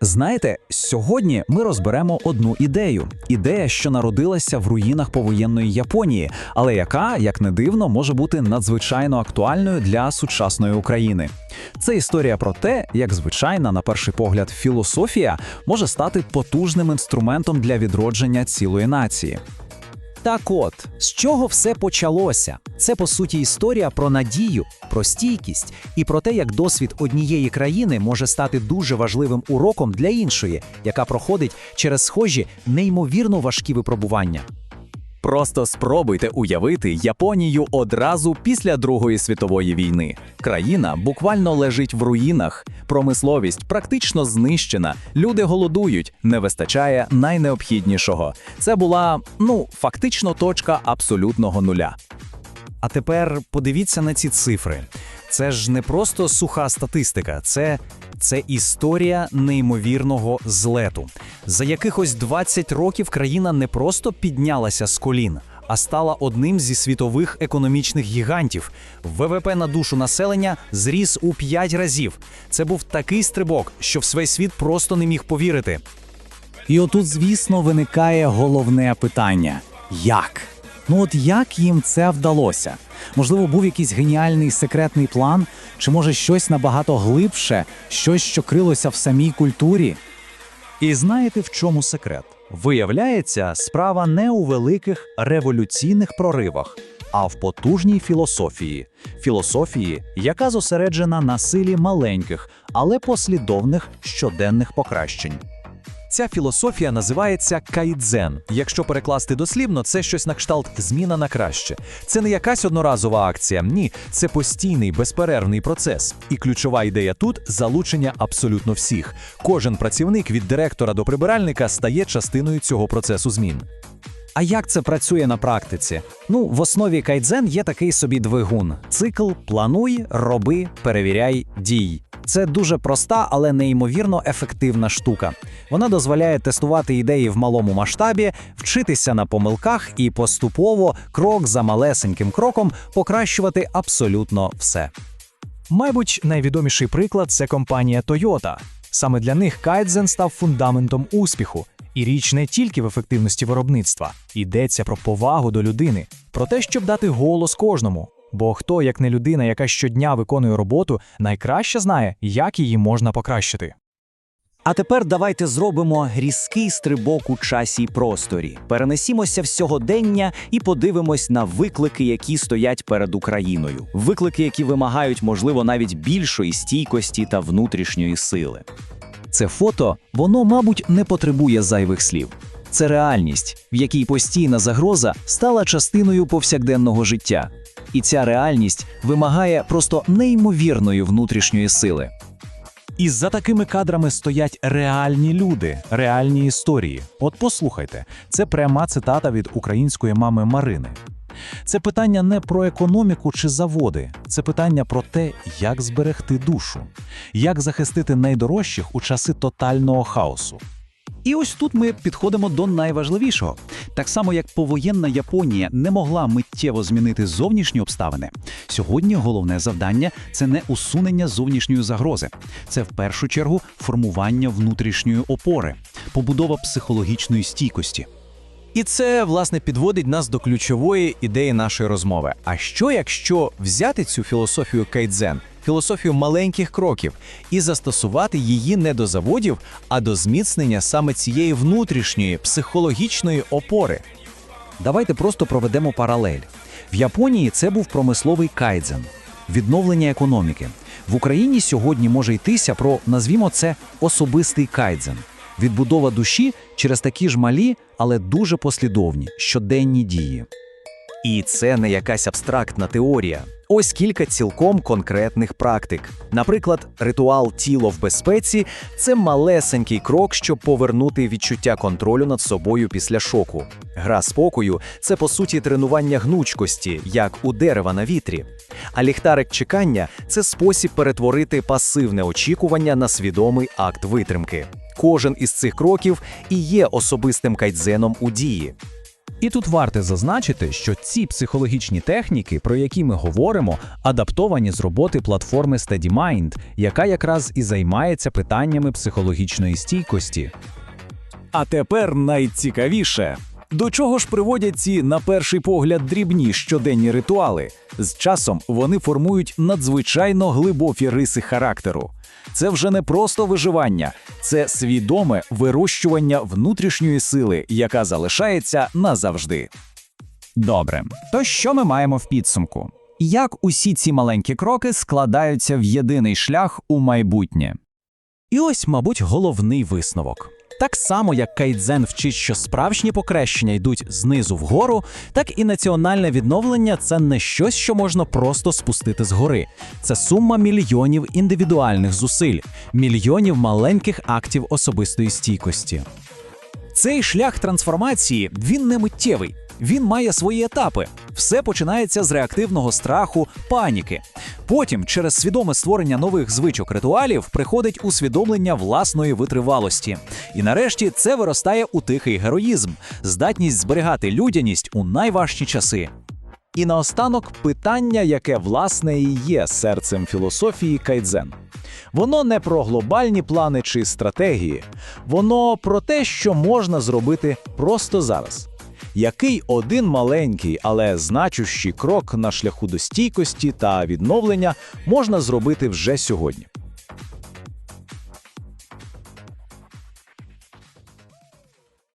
Знаєте, сьогодні ми розберемо одну ідею. Ідея, що народилася в руїнах повоєнної Японії, але яка, як не дивно, може бути надзвичайно актуальною для сучасної України. Це історія про те, як звичайна, на перший погляд, філософія може стати потужним інструментом для відродження цілої нації. Так от, з чого все почалося? Це по суті історія про надію, про стійкість і про те, як досвід однієї країни може стати дуже важливим уроком для іншої, яка проходить через схожі неймовірно важкі випробування. Просто спробуйте уявити Японію одразу після Другої світової війни. Країна буквально лежить в руїнах, промисловість практично знищена, люди голодують, не вистачає найнеобхіднішого. Це була ну фактично точка абсолютного нуля. А тепер подивіться на ці цифри. Це ж не просто суха статистика, це, це історія неймовірного злету. За якихось 20 років країна не просто піднялася з колін, а стала одним зі світових економічних гігантів. ВВП на душу населення зріс у 5 разів. Це був такий стрибок, що весь світ просто не міг повірити. І отут, звісно, виникає головне питання: як? Ну от як їм це вдалося? Можливо, був якийсь геніальний секретний план, чи може щось набагато глибше, щось, що крилося в самій культурі? І знаєте, в чому секрет? Виявляється, справа не у великих революційних проривах, а в потужній філософії. Філософії, яка зосереджена на силі маленьких, але послідовних щоденних покращень. Ця філософія називається кайдзен. Якщо перекласти дослівно, це щось на кшталт зміна на краще. Це не якась одноразова акція. Ні, це постійний безперервний процес. І ключова ідея тут залучення абсолютно всіх. Кожен працівник від директора до прибиральника стає частиною цього процесу змін. А як це працює на практиці? Ну, в основі кайдзен є такий собі двигун: цикл плануй, роби, перевіряй, дій. Це дуже проста, але неймовірно ефективна штука. Вона дозволяє тестувати ідеї в малому масштабі, вчитися на помилках і поступово, крок за малесеньким кроком, покращувати абсолютно все. Мабуть, найвідоміший приклад це компанія Toyota. Саме для них Кайдзен став фундаментом успіху. І річ не тільки в ефективності виробництва, йдеться про повагу до людини, про те, щоб дати голос кожному. Бо хто, як не людина, яка щодня виконує роботу, найкраще знає, як її можна покращити. А тепер давайте зробимо різкий стрибок у часі й просторі. Перенесімося в сьогодення і подивимось на виклики, які стоять перед Україною. Виклики, які вимагають, можливо, навіть більшої стійкості та внутрішньої сили. Це фото, воно, мабуть, не потребує зайвих слів. Це реальність, в якій постійна загроза стала частиною повсякденного життя. І ця реальність вимагає просто неймовірної внутрішньої сили. І за такими кадрами стоять реальні люди, реальні історії. От послухайте, це пряма цитата від української мами Марини. Це питання не про економіку чи заводи, це питання про те, як зберегти душу, як захистити найдорожчих у часи тотального хаосу. І ось тут ми підходимо до найважливішого. Так само, як повоєнна Японія не могла миттєво змінити зовнішні обставини. Сьогодні головне завдання це не усунення зовнішньої загрози, це в першу чергу формування внутрішньої опори, побудова психологічної стійкості. І це, власне, підводить нас до ключової ідеї нашої розмови. А що, якщо взяти цю філософію кайдзен, філософію маленьких кроків, і застосувати її не до заводів, а до зміцнення саме цієї внутрішньої психологічної опори? Давайте просто проведемо паралель. В Японії це був промисловий кайдзен, відновлення економіки. В Україні сьогодні може йтися про, назвімо це, особистий кайдзен, відбудова душі через такі ж малі, але дуже послідовні щоденні дії. І це не якась абстрактна теорія. Ось кілька цілком конкретних практик. Наприклад, ритуал тіло в безпеці це малесенький крок, щоб повернути відчуття контролю над собою після шоку. Гра спокою це по суті тренування гнучкості, як у дерева на вітрі. А ліхтарик чекання це спосіб перетворити пасивне очікування на свідомий акт витримки. Кожен із цих кроків і є особистим кайдзеном у дії. І тут варто зазначити, що ці психологічні техніки, про які ми говоримо, адаптовані з роботи платформи SteadyMind, яка якраз і займається питаннями психологічної стійкості. А тепер найцікавіше. До чого ж приводять ці, на перший погляд, дрібні щоденні ритуали? З часом вони формують надзвичайно глибокі риси характеру. Це вже не просто виживання, це свідоме вирощування внутрішньої сили, яка залишається назавжди. Добре, то що ми маємо в підсумку? Як усі ці маленькі кроки складаються в єдиний шлях у майбутнє? І ось, мабуть, головний висновок. Так само, як Кайдзен вчить, що справжні покрещення йдуть знизу вгору, так і національне відновлення це не щось, що можна просто спустити згори. Це сума мільйонів індивідуальних зусиль, мільйонів маленьких актів особистої стійкості. Цей шлях трансформації він не миттєвий. Він має свої етапи. Все починається з реактивного страху, паніки. Потім, через свідоме створення нових звичок ритуалів, приходить усвідомлення власної витривалості. І нарешті це виростає у тихий героїзм, здатність зберігати людяність у найважчі часи. І наостанок питання, яке власне і є серцем філософії кайдзен. Воно не про глобальні плани чи стратегії, воно про те, що можна зробити просто зараз. Який один маленький, але значущий крок на шляху до стійкості та відновлення можна зробити вже сьогодні?